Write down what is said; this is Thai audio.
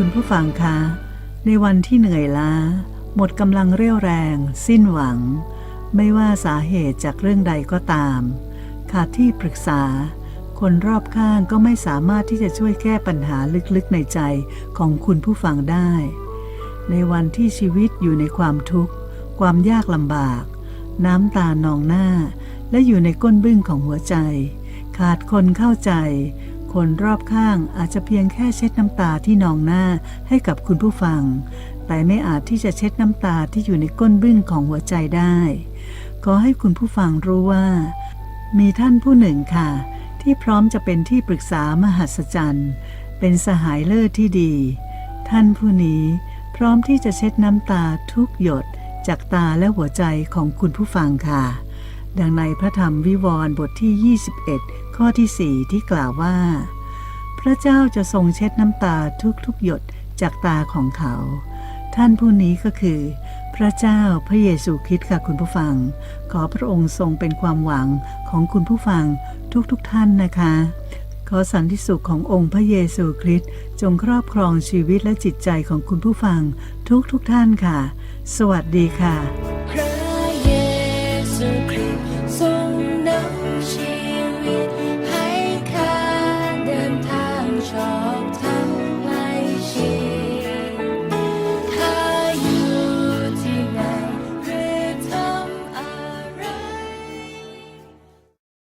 คุณผู้ฟังคะ ในวันที่เหนื่อยล้า หมดกำลังเรี่ยวแรง สิ้นหวัง ไม่ว่าสาเหตุจากเรื่องใดก็ตาม ขาดที่ปรึกษา คนรอบข้างก็ไม่สามารถที่จะช่วยแก้ปัญหาลึกๆในใจของคุณผู้ฟังได้ ในวันที่ชีวิตอยู่ในความทุกข์ ความยากลำบาก น้ำตานองหน้า และอยู่ในก้นบึ้งของหัวใจ ขาดคนเข้าใจ คนรอบข้างอาจจะเพียงแค่เช็ดน้ำตาที่นองหน้าให้กับคุณผู้ฟัง แต่ไม่อาจที่จะเช็ดน้ำตาที่อยู่ในก้นบึ้งของหัวใจได้ ขอให้คุณผู้ฟังรู้ว่า มีท่านผู้หนึ่งค่ะ ที่พร้อมจะเป็นที่ปรึกษามหัศจรรย์ เป็นสหายเลิศที่ดี ท่านผู้นี้พร้อมที่จะเช็ดน้ำตาทุกหยดจากตาและหัวใจของคุณผู้ฟังค่ะ ดังในพระธรรมวิวรณ์บทที่ 21 ข้อที่ 4 ที่กล่าวว่า พระเจ้าจะทรงเช็ดน้ำตาทุกๆหยดจากตาของเขา ท่านผู้นี้ก็คือ พระเจ้าพระเยซูคริสต์ค่ะคุณผู้ฟัง ขอพระองค์ทรงเป็นความหวังของคุณผู้ฟังทุกๆทท่านนะคะ ขอสันติสุขขององค์พระเยซูคริสต์จงครอบครองชีวิตและจิตใจของคุณผู้ฟังทุกๆทท่านค่ะ สวัสดีค่ะ